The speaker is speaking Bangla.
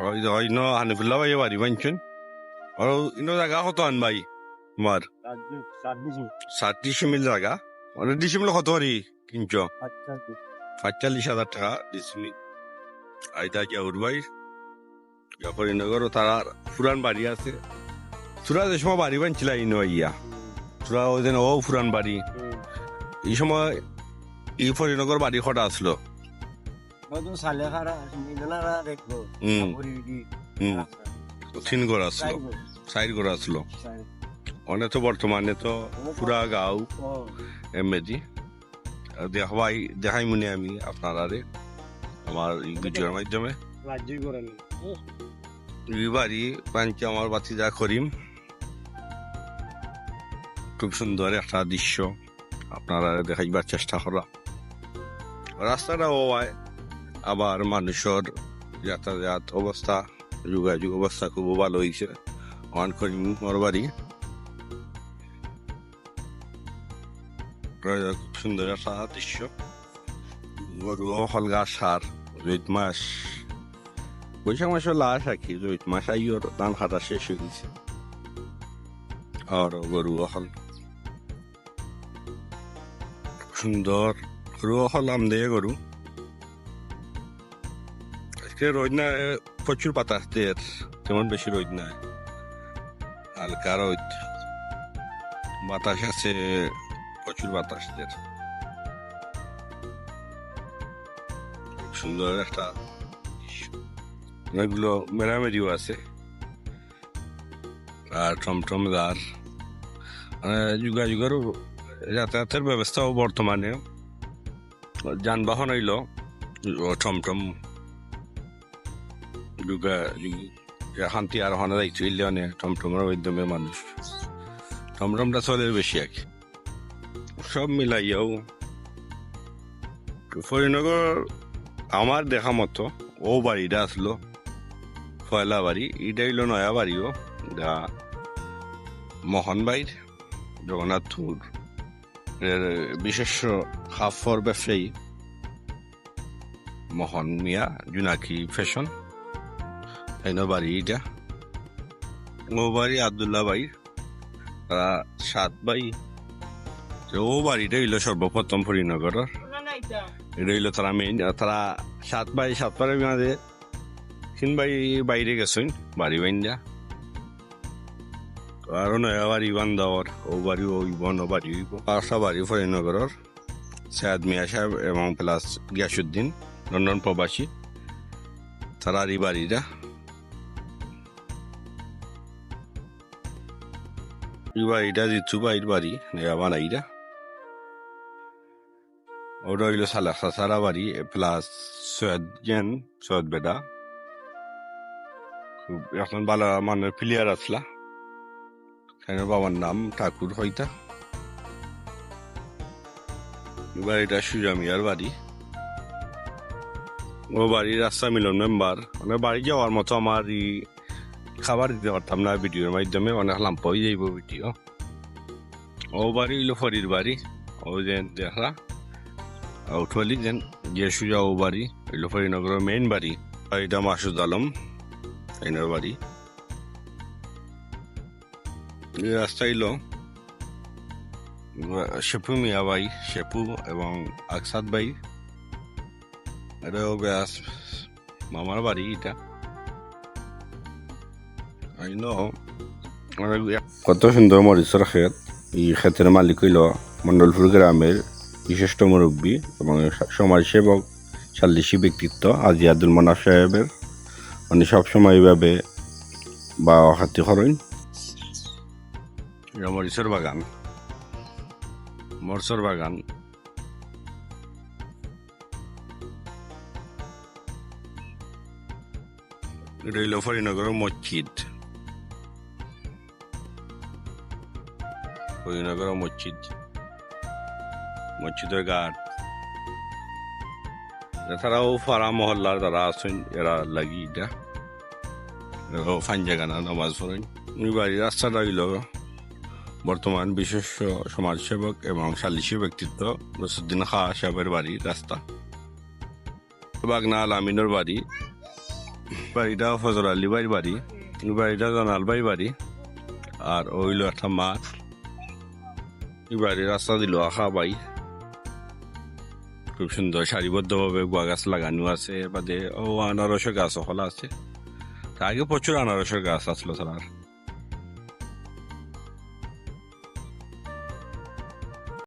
ওই যে হয় ন হানিফুল্লাহ ভাই বাড়ি বানছেন আর ইনো জায়গা কত আন ভাই তোমার সাত ডিসিমিল জায়গা মানে ডিসিমিল কত হারি কিনছ পাঁচচল্লিশ হাজার টাকা ডিসিমিল আইতা জাউর ভাই ফরিনগর তারা পুরান বাড়ি আছে তোরা যে সময় বাড়ি বানছিল ইনো ইয়া তোরা ওই ও পুরান বাড়ি এই সময় এই ফরিনগর বাড়ি কটা আসলো সালে খারা দেখব হুম পরি দি তিন ঘর আসলো সাইড ঘর আসলো অনেক তো বর্তমানে তো পুরা গাঁও এমএজি দেখাই দেখাই মনে আমি আপনারা আমার ভিডিওর মাধ্যমে রাজ্যই করেন বাড়ি পাঞ্চে আমার বাতি যা করিম খুব সুন্দর একটা দৃশ্য আপনারা দেখাইবার চেষ্টা করা রাস্তাটাও হয় আবার মানুষের যাতায়াত অবস্থা, যোগাযোগ অবস্থা খুব ভালো হয়েছে। অন করিম মোর বাড়ি। খুব সুন্দর একটা দৃশ্য গরু হল সার, জৈত মাস বৈশাখ মাসে লাশ আর কি, জৈত মাস আইয়র ধান খাটা শেষ হয়ে গেছে। আর গরু হল সুন্দর গরু হল আমদে গরু। আজকে রোদ না প্রচুর বাতাস দের তেমন বেশি রোদ নাই হালকা রোদ। বাতাস আছে, প্রচুর বাতাস দের সুন্দর একটা অনেকগুলো মেরামেরিও আছে। আর টমটম দার মানে যোগাযোগের যাতায়াতের ব্যবস্থাও বর্তমানে যানবাহন হইল, টমটম শান্তি আর হনা দায়িত্ব ইলে অনেক টমটমের মাধ্যমে মানুষ। টমটমটা চলে বেশি আর কি সব মিলাইয়াও ফরিনগর আমার দেখা মতো, ও বাড়িটা আসলো, ফয়লা বাড়ি, এটা হইল নয়া বাড়িও যা মোহন বাইর জগন্নাথপুর এর বিশেষ হাফর ব্যবসায়ী, মোহন মিয়া, জুনাকি ফ্যাশন। এই বাড়ি এটা ও বাড়ি আবদুল্লাহ ভাই তারা সাত ভাই ও বাড়িটা হইল সর্বপ্রথম ফরিনগরের এটা হইল তারা মেইন তারা সাত ভাই সাত পারের মাঝে তিন ভাই বাইরে গেছেন বাড়ি বাইন্দা আরও নয়া বাড়ি বান্দাওয়ার ও বাড়ি ও ইবন ও বাড়ি হইব পাঁচটা বাড়ি ফরিনগরের সৈয়দ মিয়া সাহেব এবং প্লাস গিয়াসুদ্দিন লন্ডন প্রবাসী তারার এই বাড়িটা এই বাড়িটা জিতু বাড়ির বাড়ি নেয়া বানাইটা ওটা হইল সালা সারা বাড়ি প্লাস সৈয়দ জেন সৈয়দ বেদা খুব এখন ভালো মানে প্লেয়ার আসলা এখানে বাবার নাম ঠাকুর হইতা এবার এটা সুজামিয়ার বাড়ি ও বাড়ির রাস্তা মিলন মেম্বার মানে বাড়ি যাওয়ার মতো আমার ই খাবার দিতে পারতাম না ভিডিওর মাধ্যমে অনেক লাম্প হয়ে যাইব ভিডিও। ও বাড়ি হইল ফরির বাড়ি। ও যে দেখা উঠলি যেন যে সুজা ও বাড়ি, হইল ফরিনগরের মেইন বাড়ি। এটা মাসুদ আলম, এনার বাড়ি। রাস্তা এলো শেপু মিয়া ভাই শেপু এবং আকসাদ ভাই ব্যাস মামার বাড়ি এটা। কত সুন্দর মরিচর ক্ষেত। এই ক্ষেতের মালিক হইল মন্ডলপুর গ্রামের বিশিষ্ট মুরব্বী এবং সমাজসেবক সাল্লিশি ব্যক্তিত্ব আজি আব্দুল মনাফ সাহেবের। উনি সবসময় এইভাবে বা হাতি খরণ এটা মরিচর বাগান। মরচর বাগান। এটা হইল ফরিনগরের মসজিদ। ফরিনগরের মসজিদ মসজিদের ঘাট এছাড়াও ফারা মহল্লার যারা আছেন এরা লাগি এটা ফাঞ্জাগানা নামাজ পড়েন উনি বাড়ির রাস্তাটা হইল বর্তমান বিশেষ সমাজসেবক এবং সালিশি ব্যক্তিত্ব নসুদ্দিন খা সাহেবের বাড়ি রাস্তা বাগনা আলামিনের বাড়ি বাড়িটা ফজর আলী বাড়ি এই বাড়িটা জানাল ভাই বাড়ি আর ওইল একটা মাঠ এই বাড়ির রাস্তা দিল আখা বাই খুব সুন্দর, সারিবদ্ধভাবে গুয়া গাছ লাগানো আছে। বাদে ও আনারসের গাছ সকল আছে। আগে প্রচুর আনারসের গাছ আসলো তার